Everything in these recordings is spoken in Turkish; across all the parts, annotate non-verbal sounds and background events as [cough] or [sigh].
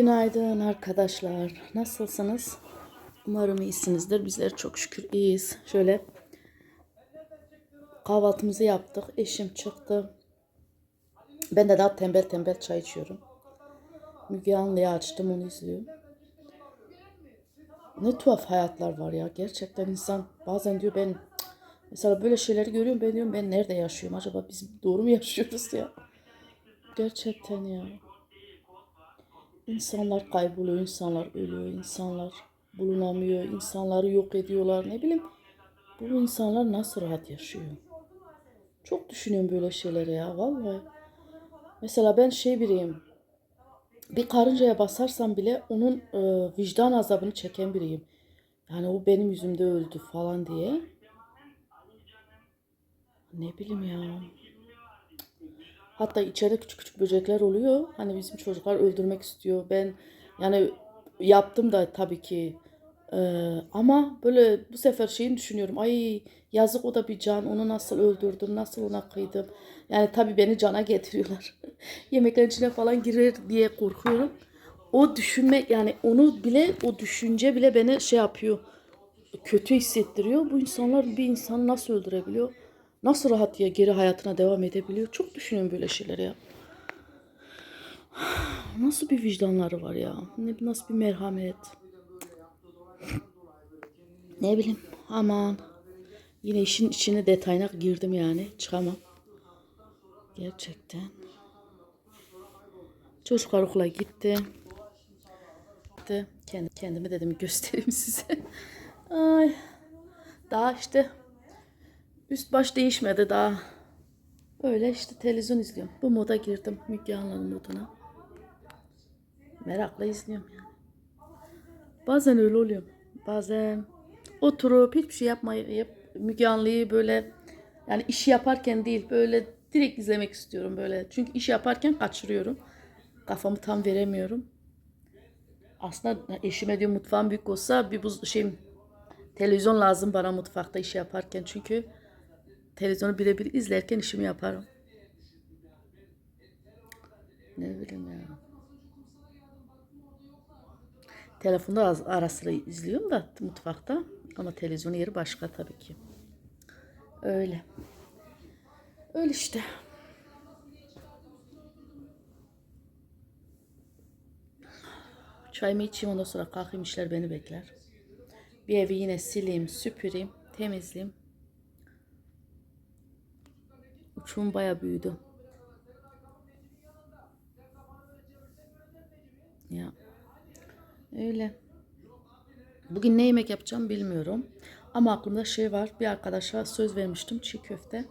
Günaydın arkadaşlar. Nasılsınız? Umarım iyisinizdir. Bizler çok şükür iyiyiz. Şöyle kahvaltımızı yaptık. Eşim çıktı. Ben de daha tembel tembel çay içiyorum. Müge Anlı'yı açtım onu izliyorum. Ne tuhaf hayatlar var ya. Gerçekten insan bazen diyor ben mesela böyle şeyleri görüyorum ben diyorum ben nerede yaşıyorum acaba biz doğru mu yaşıyoruz ya? Gerçekten ya. İnsanlar kayboluyor, insanlar ölüyor, insanlar bulunamıyor, insanları yok ediyorlar. Ne bileyim bu insanlar nasıl rahat yaşıyor? Çok düşünüyorum böyle şeyleri ya vallahi. Mesela ben şey biriyim. Bir karıncaya basarsam bile onun e, vicdan azabını çeken biriyim. Yani o benim yüzümde öldü falan diye. Ne bileyim ya. Hatta içeride küçük küçük böcekler oluyor. Hani bizim çocuklar öldürmek istiyor. Ben yani yaptım da tabii ki. Ee, ama böyle bu sefer şeyini düşünüyorum. Ay yazık o da bir can. Onu nasıl öldürdüm? Nasıl ona kıydım? Yani tabii beni cana [laughs] getiriyorlar. Yemeklerin içine falan girer diye korkuyorum. O düşünme yani onu bile o düşünce bile beni şey yapıyor. Kötü hissettiriyor. Bu insanlar bir insanı nasıl öldürebiliyor? Nasıl rahat ya geri hayatına devam edebiliyor? Çok düşünüyorum böyle şeyleri ya. Nasıl bir vicdanları var ya? Ne, nasıl bir merhamet? Ne bileyim aman. Yine işin içine detayına girdim yani. Çıkamam. Gerçekten. Çocuklar okula. Gitti. Kendi, kendimi dedim göstereyim size. Ay. Daha işte üst baş değişmedi daha. Öyle işte televizyon izliyorum. Bu moda girdim. Müge Anlı'nın moduna. Merakla izliyorum yani. Bazen öyle oluyor. Bazen oturup hiçbir şey yapmayıp Müge Anlı'yı böyle yani işi yaparken değil böyle direkt izlemek istiyorum böyle. Çünkü iş yaparken kaçırıyorum. Kafamı tam veremiyorum. Aslında eşime diyor mutfağım büyük olsa bir bu şey televizyon lazım bana mutfakta iş yaparken çünkü televizyonu birebir izlerken işimi yaparım. Ne bileyim ya. Telefonda az, ara sıra izliyorum da mutfakta. Ama televizyonun yeri başka tabii ki. Öyle. Öyle işte. Çayımı içeyim ondan sonra kalkayım işler beni bekler. Bir evi yine sileyim, süpüreyim, temizleyeyim. Uçum baya büyüdü. Ya. Öyle. Bugün ne yemek yapacağım bilmiyorum. Ama aklımda şey var. Bir arkadaşa söz vermiştim çiğ köfte.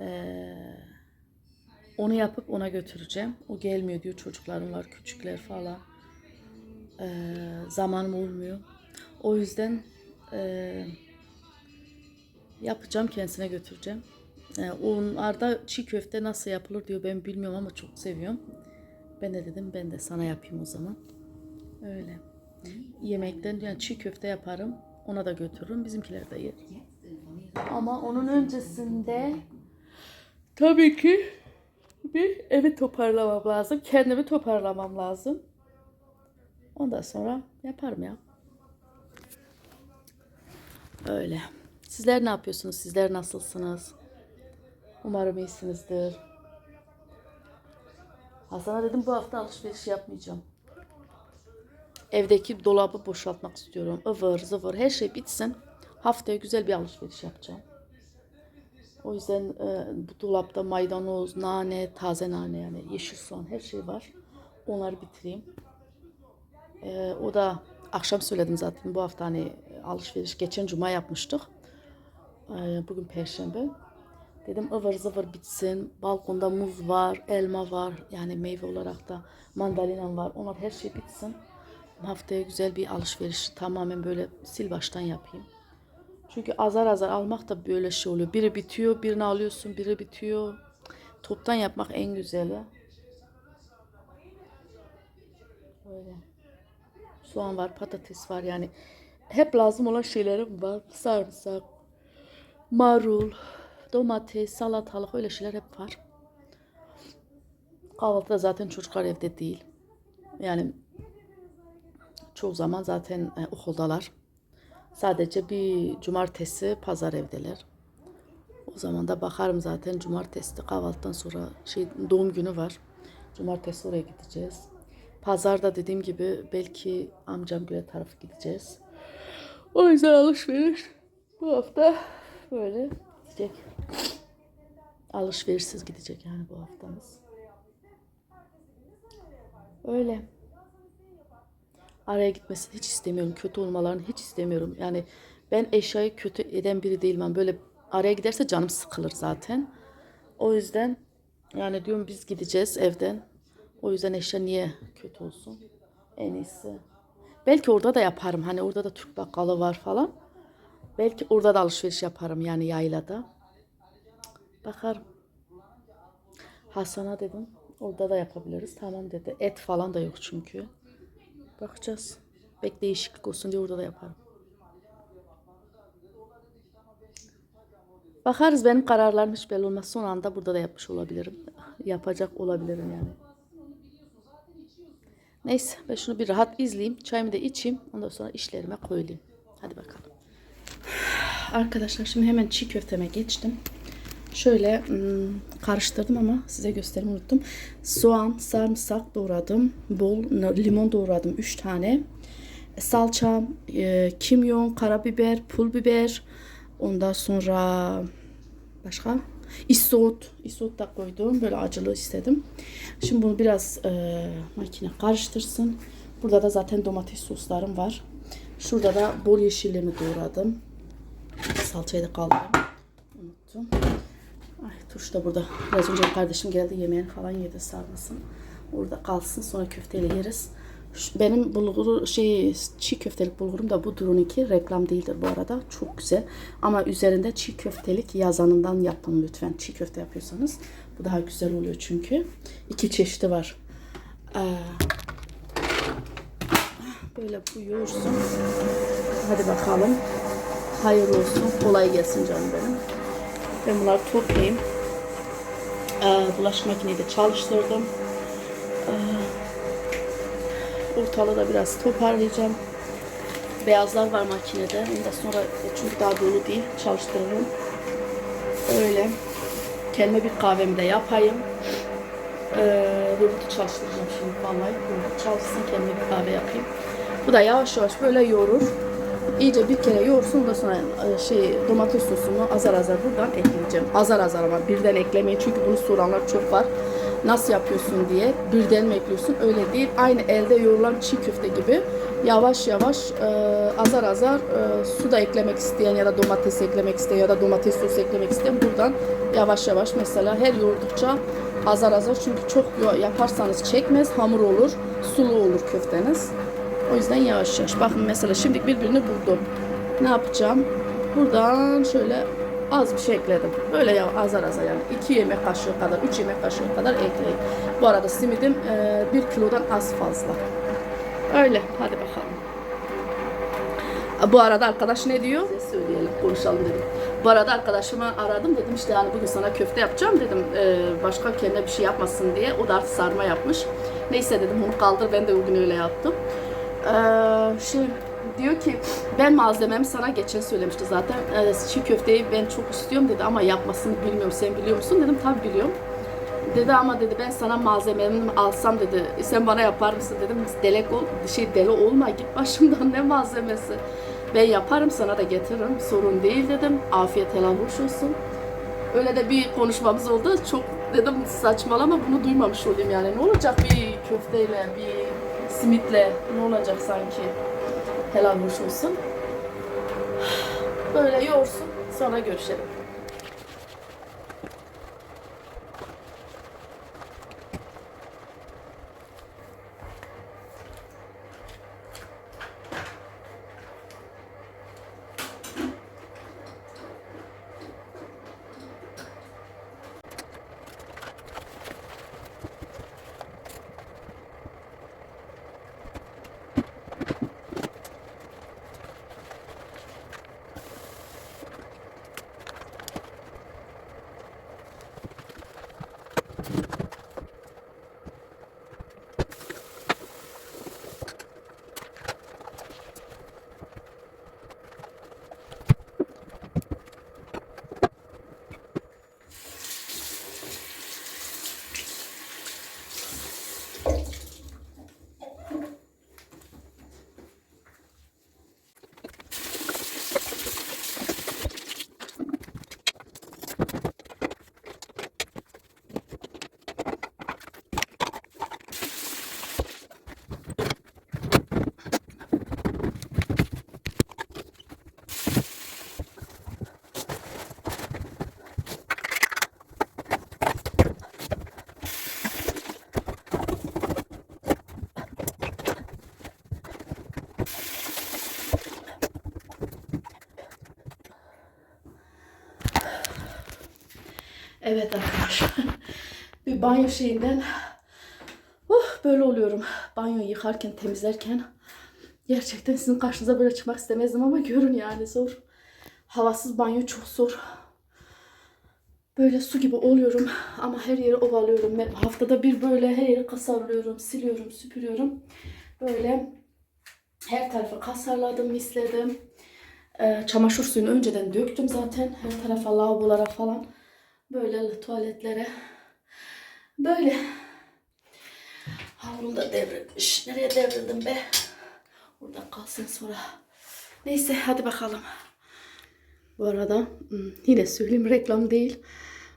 Ee, onu yapıp ona götüreceğim. O gelmiyor diyor çocuklarım var küçükler falan. Ee, zamanım olmuyor. O yüzden e, yapacağım kendisine götüreceğim. Ee, onlarda çiğ köfte nasıl yapılır diyor ben bilmiyorum ama çok seviyorum. Ben de dedim ben de sana yapayım o zaman. Öyle. Yemekten yani çiğ köfte yaparım. Ona da götürürüm. Bizimkiler de yer. Ama onun öncesinde tabii ki bir evi toparlamam lazım. Kendimi toparlamam lazım. Ondan sonra yaparım ya. Öyle. Sizler ne yapıyorsunuz? Sizler nasılsınız? Umarım iyisinizdir. Hasan'a dedim bu hafta alışveriş yapmayacağım. Evdeki dolabı boşaltmak istiyorum. Ivır zıvır her şey bitsin. Haftaya güzel bir alışveriş yapacağım. O yüzden e, bu dolapta maydanoz, nane, taze nane yani yeşil soğan her şey var. Onları bitireyim. E, o da akşam söyledim zaten bu hafta hani alışveriş geçen cuma yapmıştık. E, bugün perşembe. Dedim ıvır zıvır bitsin. Balkonda muz var, elma var. Yani meyve olarak da mandalina var. Onlar her şey bitsin. Haftaya güzel bir alışveriş tamamen böyle sil baştan yapayım. Çünkü azar azar almak da böyle şey oluyor. Biri bitiyor, birini alıyorsun, biri bitiyor. Toptan yapmak en güzeli. Böyle. Soğan var, patates var yani. Hep lazım olan şeylerim var. Sarımsak, marul, domates, salatalık öyle şeyler hep var. Kahvaltıda zaten çocuklar evde değil. Yani çoğu zaman zaten e, okuldalar. Sadece bir cumartesi pazar evdeler. O zaman da bakarım zaten cumartesi kahvaltıdan sonra şey doğum günü var. Cumartesi oraya gideceğiz. Pazarda dediğim gibi belki amcam göre tarafı gideceğiz. O yüzden alışveriş bu hafta böyle gidecek. Alışverişsiz gidecek yani bu haftamız. Öyle. Araya gitmesini hiç istemiyorum. Kötü olmalarını hiç istemiyorum. Yani ben eşyayı kötü eden biri değilim. Ben böyle araya giderse canım sıkılır zaten. O yüzden yani diyorum biz gideceğiz evden. O yüzden eşya niye kötü olsun? En iyisi. Belki orada da yaparım. Hani orada da Türk bakkalı var falan. Belki orada da alışveriş yaparım yani yaylada. Bakarım. Hasan'a dedim. Orada da yapabiliriz. Tamam dedi. Et falan da yok çünkü. Bakacağız. Belki değişiklik olsun diye orada da yaparım. Bakarız benim kararlarım hiç belli olmaz. Son anda burada da yapmış olabilirim. Yapacak olabilirim yani. Neyse ben şunu bir rahat izleyeyim. Çayımı da içeyim. Ondan sonra işlerime koyulayım. Hadi bakalım. Arkadaşlar şimdi hemen çiğ köfteme geçtim. Şöyle hmm, karıştırdım ama size göstermeyi unuttum. Soğan, sarımsak doğradım. Bol limon doğradım 3 tane. Salça, e, kimyon, karabiber, pul biber. Ondan sonra başka isot, isot da koydum. Böyle acılı istedim. Şimdi bunu biraz e, makine karıştırsın. Burada da zaten domates soslarım var. Şurada da bol yeşillimi doğradım. Salçayı da kaldırdım. Unuttum. Ay turşu da burada. Biraz önce kardeşim geldi yemeğini falan yedi sarmasın. Orada kalsın sonra köfteyle yeriz. Benim bulguru şey çiğ köftelik bulgurum da bu Duru'nunki reklam değildir bu arada. Çok güzel. Ama üzerinde çiğ köftelik yazanından yapın lütfen. Çiğ köfte yapıyorsanız. Bu daha güzel oluyor çünkü. İki çeşidi var. Ee, böyle bu yoğursun. Hadi bakalım. Hayır olsun. Kolay gelsin canım benim. Ben bunları toplayayım. Ee, bulaşık makineyi de çalıştırdım. Ee, ortalığı da biraz toparlayacağım. Beyazlar var makinede. Ondan sonra çünkü daha dolu değil. Çalıştırırım. Öyle. Kendime bir kahvemi de yapayım. Ee, robotu çalıştıracağım şimdi vallahi. Robot çalışsın kendime bir kahve yapayım. Bu da yavaş yavaş böyle yoğurur. İyice bir kere yoğursun ondan sonra e, şey domates sosunu azar azar buradan ekleyeceğim. Azar azar ama birden eklemeyin çünkü bunu soranlar çok var. Nasıl yapıyorsun diye birden mi ekliyorsun? Öyle değil. Aynı elde yoğrulan çiğ köfte gibi yavaş yavaş e, azar azar e, su da eklemek isteyen ya da domates eklemek isteyen ya da domates sosu eklemek isteyen buradan yavaş yavaş mesela her yoğurdukça azar azar çünkü çok yaparsanız çekmez hamur olur sulu olur köfteniz. O yüzden yavaş yavaş. Bakın mesela şimdi birbirini buldum. Ne yapacağım? Buradan şöyle az bir şey ekledim. Böyle ya azar azar yani. 2 yemek kaşığı kadar, 3 yemek kaşığı kadar ekleyin. Bu arada simidim 1 kilodan az fazla. Öyle. Hadi bakalım. Bu arada arkadaş ne diyor? Size söyleyelim, konuşalım dedim. Bu arada arkadaşımı aradım dedim işte yani bugün sana köfte yapacağım dedim. Ee, başka kendine bir şey yapmasın diye. O da artık sarma yapmış. Neyse dedim onu kaldır ben de bugün öyle yaptım. Ee, şey diyor ki ben malzememi sana geçen söylemişti zaten. Ee, çiğ köfteyi ben çok istiyorum dedi ama yapmasını bilmiyorum. Sen biliyor musun? Dedim tabii biliyorum. Dedi ama dedi ben sana malzememi alsam dedi. Sen bana yapar mısın dedim. Delek ol, şey deli olma git başımdan ne malzemesi. Ben yaparım sana da getiririm. Sorun değil dedim. Afiyet helal hoş olsun. Öyle de bir konuşmamız oldu. Çok dedim saçmalama bunu duymamış olayım yani. Ne olacak bir köfteyle, bir simitle ne olacak sanki? Helal hoş olsun. [sighs] Böyle yoğursun sonra görüşelim. Evet arkadaşlar. [laughs] bir banyo şeyinden oh, böyle oluyorum. Banyoyu yıkarken, temizlerken. Gerçekten sizin karşınıza böyle çıkmak istemezdim ama görün yani zor. Havasız banyo çok zor. Böyle su gibi oluyorum ama her yeri ovalıyorum. Ben haftada bir böyle her yeri kasarlıyorum, siliyorum, süpürüyorum. Böyle her tarafı kasarladım, misledim. Ee, çamaşır suyunu önceden döktüm zaten. Her tarafa lavabolara falan. Böyle tuvaletlere. Böyle. Havlum da devrilmiş. Nereye devrildim be? Burada kalsın sonra. Neyse hadi bakalım. Bu arada hmm, yine söyleyeyim reklam değil.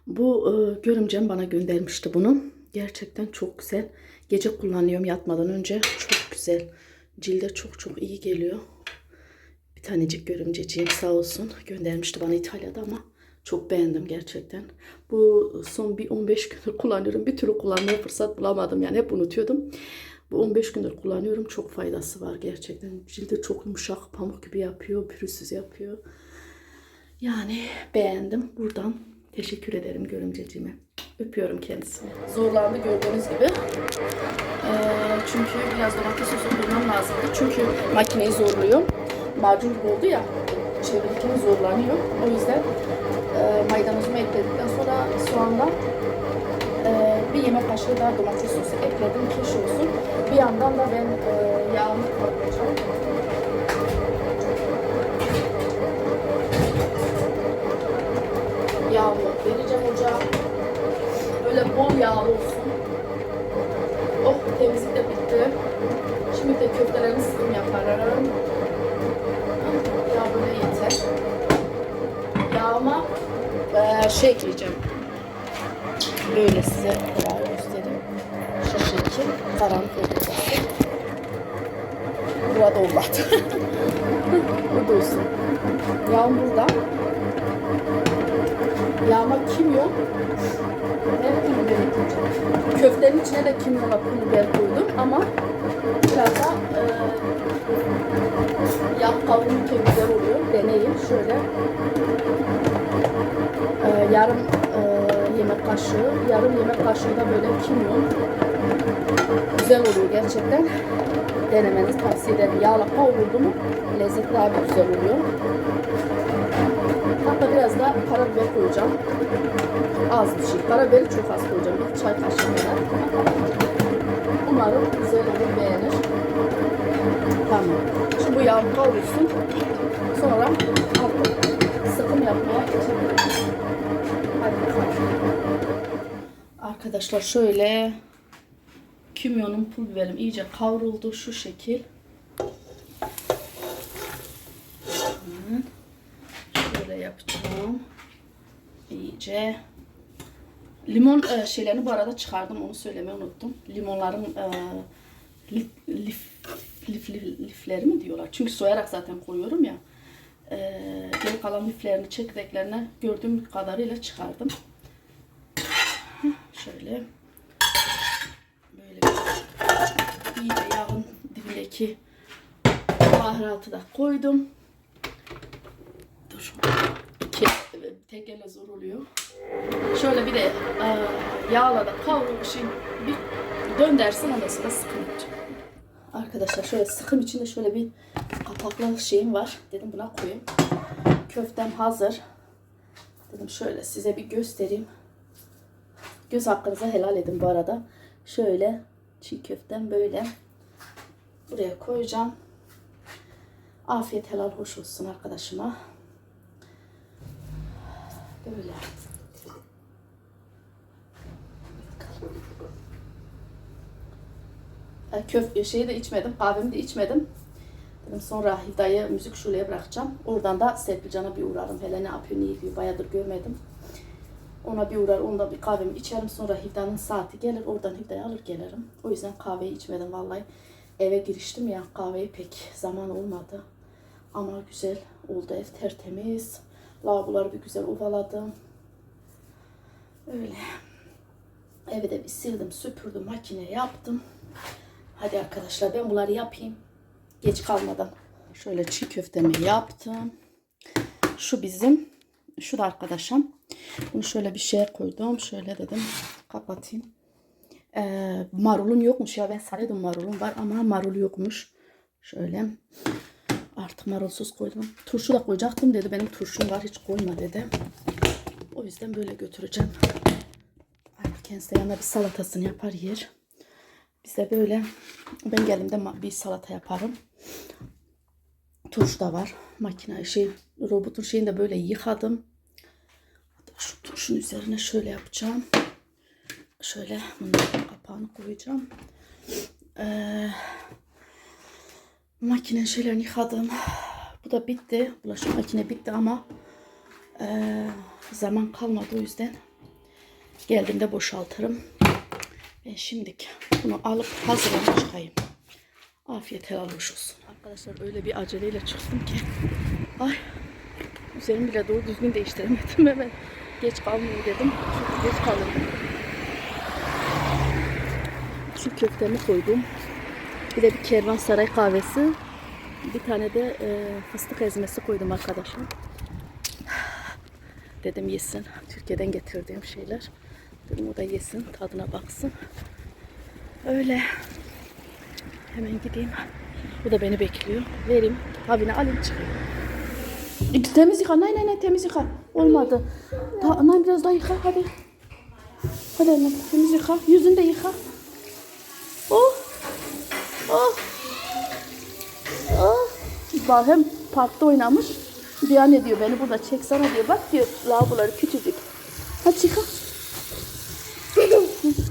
Bu e, görümcem bana göndermişti bunu. Gerçekten çok güzel. Gece kullanıyorum yatmadan önce. Çok güzel. Cilde çok çok iyi geliyor. Bir tanecik görümceciğim sağ olsun göndermişti bana İtalya'da ama çok beğendim gerçekten. Bu son bir 15 gündür kullanıyorum. Bir türlü kullanmaya fırsat bulamadım yani hep unutuyordum. Bu 15 gündür kullanıyorum. Çok faydası var gerçekten. Cilde çok yumuşak, pamuk gibi yapıyor, pürüzsüz yapıyor. Yani beğendim. Buradan teşekkür ederim görümceciğime. Öpüyorum kendisini. Zorlandı gördüğünüz gibi. Ee, çünkü biraz domates sosu koymam lazımdı. Çünkü makineyi zorluyor. Macun gibi oldu ya. Çevirirken zorlanıyor. O yüzden e, maydanozumu ekledikten sonra soğanla e, bir yemek kaşığı daha domates sosu ekledim ki olsun. Bir yandan da ben e, yağımı kavuracağım. Yağımı vereceğim ocağa. Böyle bol yağlı olsun. Oh temizlik de bitti. Şimdi de köftelerini sıkım yaparım. Eee, şey ekleyeceğim. Böyle size kolay göstereyim. Şu şekil karanlık olacak. Burada olmadı. [laughs] Bu da olsun. Yağım burada. Yağma kimyon ve pul biber. Köftenin içine de kimyonla pul biber koydum ama biraz da e, yağ kavrulurken güzel oluyor. Deneyin şöyle. Yarım e, yemek kaşığı, yarım yemek kaşığı da böyle kimyon. Güzel oluyor gerçekten. Denemenizi tavsiye ederim. Yağla kavruldu mu lezzet daha güzel oluyor. Hatta biraz da karabiber koyacağım. Az bir şey. Karabiberi çok az koyacağım. Bir çay kaşığı kadar. Umarım güzel olur, beğenir. Tamam. Şimdi bu yağ kavrulsun. Sonra artık sıkım yapmaya geçebiliriz. Arkadaşlar şöyle kimyonum, pul biberim iyice kavruldu şu şekil. Şöyle yapacağım. İyice. Limon e, şeylerini bu arada çıkardım. Onu söylemeyi unuttum. Limonların e, lif, lif, lif, lif- lifleri mi diyorlar? Çünkü soyarak zaten koyuyorum ya. E, geri kalan liflerini, çekirdeklerini gördüğüm kadarıyla çıkardım. Şöyle. Böyle iyice yağın dibindeki baharatı da koydum. Dur. İki, tek zor oluyor. Şöyle bir de e, yağla da kavrulmuş şey bir döndersin ondan sonra yapacağım. Arkadaşlar şöyle sıkım içinde şöyle bir kapaklı şeyim var. Dedim buna koyayım. Köftem hazır. Dedim şöyle size bir göstereyim. Göz hakkınıza helal edin bu arada. Şöyle çiğ köftem böyle. Buraya koyacağım. Afiyet helal hoş olsun arkadaşıma. Böyle. Köf şeyi de içmedim, kahvemi de içmedim. Dedim sonra Hida'yı müzik şuleye bırakacağım. Oradan da Serpilcan'a bir uğrarım. Hele ne yapıyor, ne yapıyor bayağıdır görmedim. Ona bir uğrar, onda bir kahvemi içerim. Sonra Hida'nın saati gelir, oradan Hida'yı alır gelirim. O yüzden kahveyi içmedim vallahi. Eve giriştim ya, kahveyi pek zaman olmadı. Ama güzel oldu ev tertemiz. Lavaboları bir güzel ovaladım. Öyle. Evi de bir sildim, süpürdüm, makine yaptım. Hadi arkadaşlar ben bunları yapayım. Geç kalmadan. Şöyle çiğ köftemi yaptım. Şu bizim Şu da arkadaşım. Bunu şöyle bir şeye koydum. Şöyle dedim kapatayım. Ee, marulum yokmuş ya. Ben sanıyordum marulum var ama marul yokmuş. Şöyle. Artık marulsuz koydum. Turşu da koyacaktım dedi. Benim turşum var hiç koyma dedi. O yüzden böyle götüreceğim. Artık kendisi yanına bir salatasını yapar yer. Bize böyle ben geldiğimde bir salata yaparım. Turşu da var. Makine şey robotun şeyini de böyle yıkadım. Hatta şu turşunun üzerine şöyle yapacağım. Şöyle bunun kapağını koyacağım. Ee, makine şeylerini yıkadım. Bu da bitti. Bulaşık makine bitti ama ee, zaman kalmadı o yüzden geldiğimde boşaltırım. Ben şimdilik bunu alıp hazırlanıp çıkayım. Afiyet helal hoş olsun. Arkadaşlar öyle bir aceleyle çıktım ki. Ay üzerimi bile doğru düzgün değiştiremedim. [laughs] Hemen geç kalmayayım dedim. Çünkü geç kalırım. Şu köftemi koydum. Bir de bir kervansaray kahvesi. Bir tane de e, fıstık ezmesi koydum arkadaşım. [sighs] Dedim yesin. Türkiye'den getirdiğim şeyler. Dedim o da yesin. Tadına baksın. Öyle. Hemen gideyim. Bu da beni bekliyor. Vereyim. Havine alayım çıkayım. E, Temiz yıka. Nay nay nay temiz yıka. Olmadı. Daha, nay biraz daha yıka hadi. Hadi annem temiz yıka. Yüzünü de yıka. Oh. Oh. Oh. Bak hem parkta oynamış. Diyor ne diyor beni burada çeksene diyor. Bak diyor lavaboları küçücük. Hadi çıka.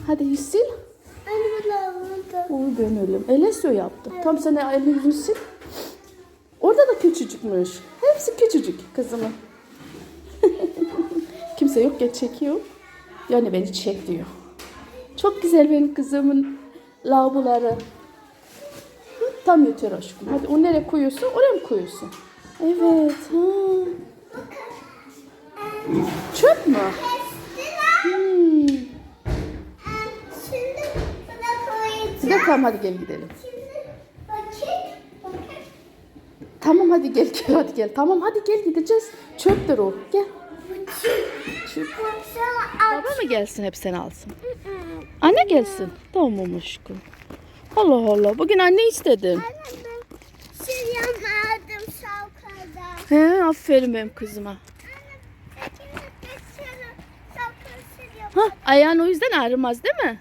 Hadi yüz sil. Oy ben ölüm. Elesio yaptı. Tam sen elini yüzünü sil. Orada da küçücükmüş. Hepsi küçücük kızımın. [laughs] Kimse yok ya çekiyor. Yani beni çek diyor. Çok güzel benim kızımın lavaboları. Tam yeter aşkım. Hadi o nereye koyuyorsun? Oraya mı koyuyorsun? Evet. Ha. Çöp mü? De tamam hadi gel gidelim. Tamam hadi gel gel hadi gel. Tamam hadi gel gideceğiz. Çöptür o. Gel. Çöp. Baba mı gelsin hep seni alsın? Anne gelsin. Tamam aşkım. Allah Allah. Bugün anne istedin. Şey. He aferin benim kızıma. Yap. Ha ayağın o yüzden ağrımaz değil mi?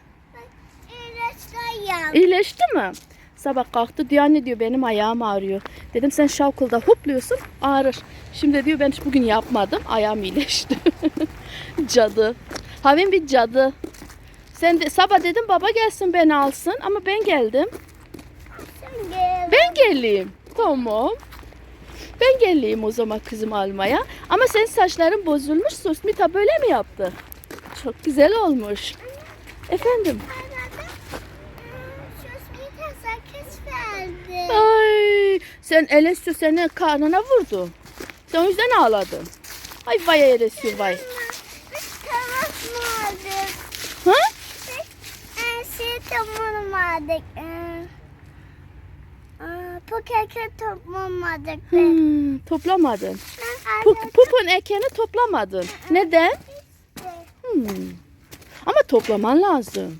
İlaçlayım. İyileşti mi? Sabah kalktı diyor anne diyor benim ayağım ağrıyor. Dedim sen şavkulda hopluyorsun ağrır. Şimdi diyor ben bugün yapmadım ayağım iyileşti. [laughs] cadı. Havin bir cadı. Sen de sabah dedim baba gelsin beni alsın ama ben geldim. Sen gel. Ben geleyim. Tamam. Ben geleyim o zaman kızım almaya. Ama senin saçların bozulmuş. Susmita böyle mi yaptı? Çok güzel olmuş. Efendim? Şu bir sakız Ay, sen Elesio seni karnına vurdu. Sen o yüzden ağladın. Ay vay Elesio vay. Biz tanışmadık. Ha? Biz e, şey tanışmadık. Pokeke toplamadık. Hmm, toplamadın. Ben Pu- pupun ekeni toplamadın. Neden? Hmm. Ama toplaman lazım.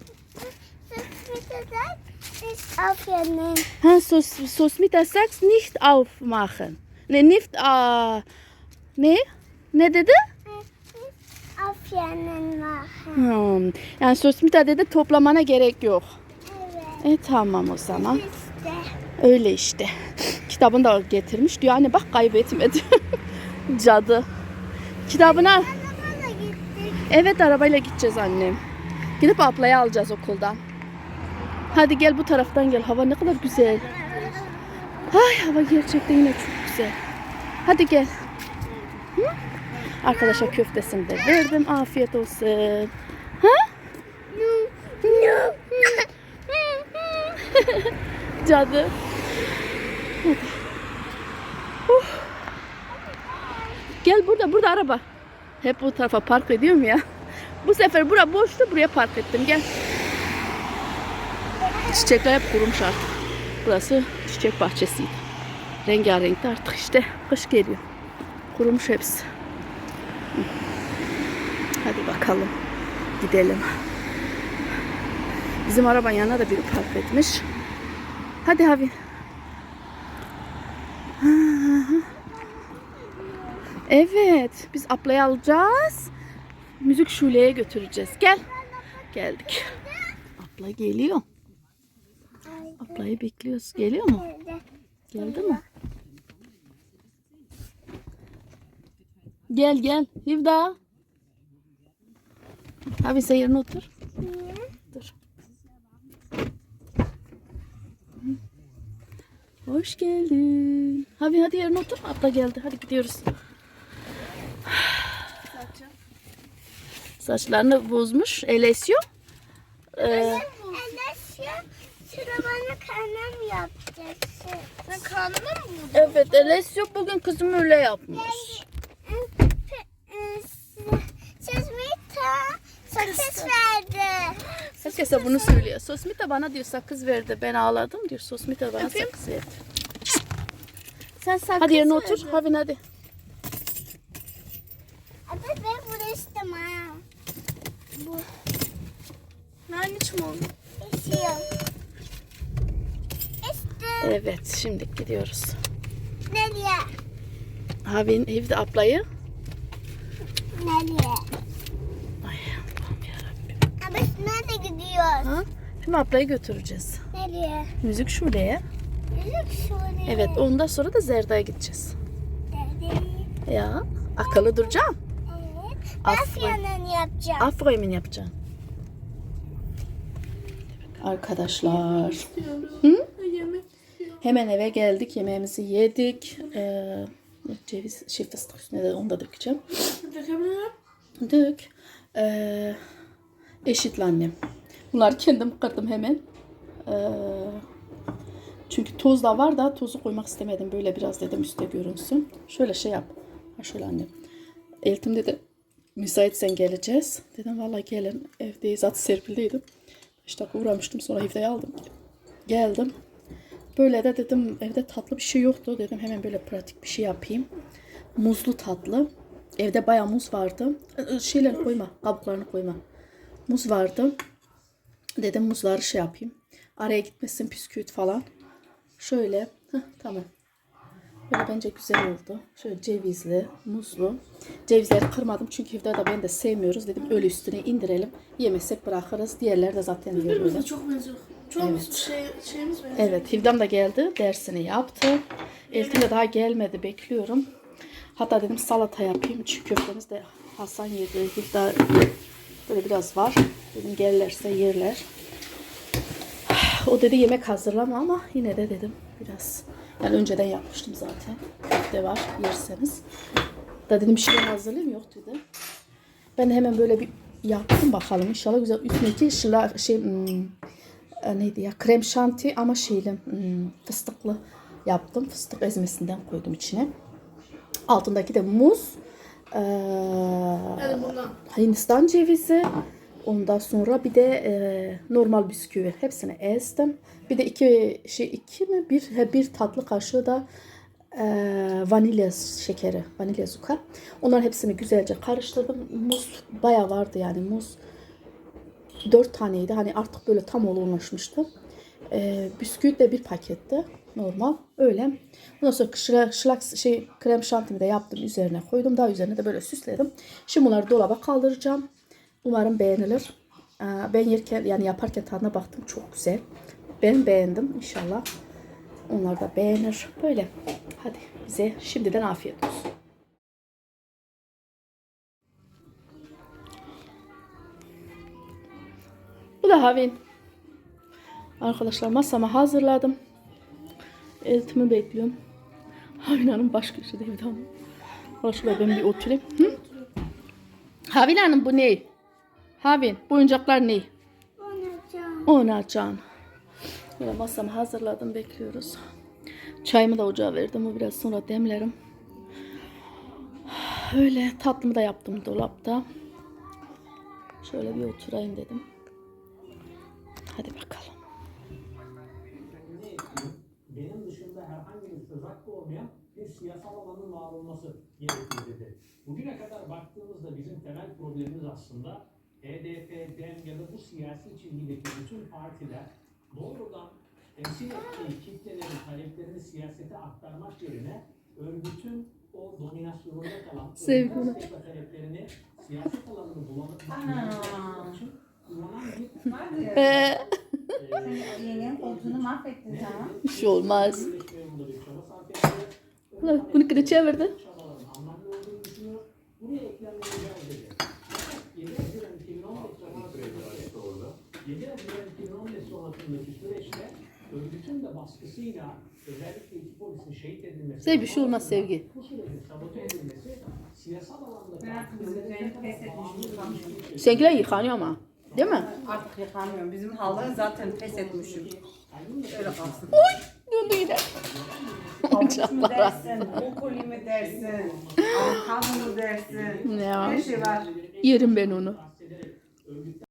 Ist aufgenommen. Ha, sos, sos mit der Sachs nicht aufmachen. Ne, nicht, aa, ne? Ne dedi? Hmm. Yani sosmita dedi toplamana gerek yok. Evet. E tamam o zaman. İşte. Öyle işte. Kitabını da getirmiş. Diyor anne bak kaybetmedi. [laughs] Cadı. Arabana gittik. Evet arabayla gideceğiz annem. Gidip ablayı alacağız okuldan. Hadi gel bu taraftan gel. Hava ne kadar güzel. Ay hava gerçekten yine çok güzel. Hadi gel. Hı? Arkadaşlar köftesini de verdim. Afiyet olsun. Ha? [laughs] Cadı. Uf. Gel burada burada araba. Hep bu tarafa park ediyorum ya. Bu sefer bura boştu buraya park ettim gel. Çiçekler hep kurumuş artık. Burası çiçek bahçesiydi. Rengarenkti artık işte kış geliyor. Kurumuş hepsi. Hadi bakalım. Gidelim. Bizim arabanın yanına da biri park etmiş. Hadi abi. Evet. Biz ablayı alacağız. Müzik şuleye götüreceğiz. Gel. Geldik. Abla geliyor. Ablayı bekliyoruz. Geliyor mu? Geldi mi? Gel gel. Hivda. Abi sen yerine otur. Niye? Dur. Hoş geldin. Abi hadi yerine otur. Abla geldi. Hadi gidiyoruz. Saçlarını bozmuş. El esiyor. Ee, Bana karnım yapacaksın. Sen karnına mı vurdun? evet el esiyor. Bugün kızım öyle yapmış. Siz Mita sakız verdi. Herkese bunu söylüyor. Sosmita bana diyor sakız verdi. Ben ağladım diyor. Sosmita bana Öpeyim. sakız verdi. Sen sakız Hadi yerine otur. Havin hadi. Abi ben bunu istem ha. Bu. Ben hiç mi oldu? İstiyorum. İstem. Evet şimdi gidiyoruz. Nereye? Havin evde ablayı. Nereye? Ay Allah'ım yarabbim. Abi nerede gidiyoruz? Ha? Şimdi ablayı götüreceğiz. Nereye? Müzik şuraya. Yürük şuraya. Evet ondan sonra da Zerda'ya gideceğiz. Nereye? Ya akıllı duracaksın. Evet. Aferin. Afyon'un yapacağım. Aferin yapacaksın. Arkadaşlar. Hı? Hemen eve geldik. Yemeğimizi yedik. Ee, ceviz, şey fıstık üstüne de onu da dökeceğim. Dök. Ee, eşitli annem. Bunları kendim kırdım hemen. Ee, çünkü toz da var da tozu koymak istemedim. Böyle biraz dedim üstte görünsün. Şöyle şey yap. Ha şöyle annem. Eltim dedi müsaitsen geleceğiz. Dedim vallahi gelin. Evdeyiz. Zaten Serpil'deydim. 5 dakika uğramıştım. Sonra evde aldım. Geldim. Böyle de dedim evde tatlı bir şey yoktu. Dedim hemen böyle pratik bir şey yapayım. Muzlu tatlı. Evde bayağı muz vardı. Ee, Şeyleri koyma. Kabuklarını koyma. Muz vardı. Dedim muzları şey yapayım. Araya gitmesin püsküvit falan. Şöyle. Heh, tamam. Böyle bence güzel oldu. Şöyle cevizli, muzlu. Cevizleri kırmadım çünkü evde de ben de sevmiyoruz. Dedim öyle üstüne indirelim. Yemezsek bırakırız. Diğerleri de zaten yiyor böyle. Birbirimize çok benziyor. Çoğumuz Evet. şey, şeyimiz benziyor. Evet, Hivdam da geldi. Dersini yaptı. Eltin de daha gelmedi. Bekliyorum. Hatta dedim salata yapayım. Çiğ köftemiz de Hasan yedi. Hivda böyle biraz var. Dedim gelirlerse yerler. [sighs] O dedi yemek hazırlama ama yine de dedim biraz. Yani önceden yapmıştım zaten. Köfte var yerseniz. Da dedim bir şey hazırlayayım yok dedi. Ben de hemen böyle bir yaptım bakalım inşallah güzel. Üstündeki şıla, şey hmm, e, neydi ya krem şanti ama şeyli hmm, fıstıklı yaptım. Fıstık ezmesinden koydum içine. Altındaki de muz. Bundan. Hindistan cevizi. Ondan sonra bir de e, normal bisküvi. Hepsini ezdim. Bir de iki şey iki mi bir he, bir tatlı kaşığı da e, vanilya şekeri, vanilya zuka. Onların hepsini güzelce karıştırdım. Muz bayağı vardı yani muz. Dört taneydi. Hani artık böyle tam olgunlaşmıştı. E, bisküvit de bir paketti. Normal. Öyle. Ondan sonra şıla, şılak şey krem şantimi de yaptım. Üzerine koydum. Daha üzerine de böyle süsledim. Şimdi bunları dolaba kaldıracağım. Umarım beğenilir. Ee, Ben yerken yani yaparken tadına baktım. Çok güzel. Ben beğendim. İnşallah onlar da beğenir. Böyle. Hadi bize şimdiden afiyet olsun. Bu da Havin. Arkadaşlar masamı hazırladım. Eltimi bekliyorum. Havin Hanım baş köşede evde ama. Arkadaşlar ben bir oturayım. Hı? Havin Hanım bu ne? Havin bu oyuncaklar ne? Onacağım. Oynayacağım. Böyle masamı hazırladım bekliyoruz. Çayımı da ocağa verdim. O biraz sonra demlerim. Öyle tatlımı da yaptım dolapta. Şöyle bir oturayım dedim. Hadi bakalım. benim dışında herhangi bir tezaklı olmayan bir siyasal alanın var olması gereklidir. Bugüne kadar baktığımızda bizim temel problemimiz aslında HDP, DEM ya da bu siyasi çizgideki bütün partiler doğrudan temsil ettiği kitlelerin taleplerini siyasete aktarmak yerine örgütün o dominasyonunda kalan taleplerini siyaset alanını bulanık için Hadi. Ee, yengenin koltuğunu mahvettin sana. bir şey olmaz. Ulan Bunu kırı çevirdi. çabaların anlamlı olduğunu düşünüyor. Buraya eklenmeyi dedi. Fakat 7 Haziran 2015 sonrasındaki 7 Haziran 2015 sonrasındaki süreçte örgütün de baskısıyla özellikle iki polisin şehit edilmesi Size bir şey olmaz Sevgi. Seninkiler yıkanıyor ama. Değil mi? Artık yıkamıyorum. Bizim halı zaten pes etmişim. Öyle kalsın. Döndü yine. Havuç mu Allah dersin, brokoli mi dersin, avokado mu dersin. Ne ya? Her şey var. Yerim ben onu.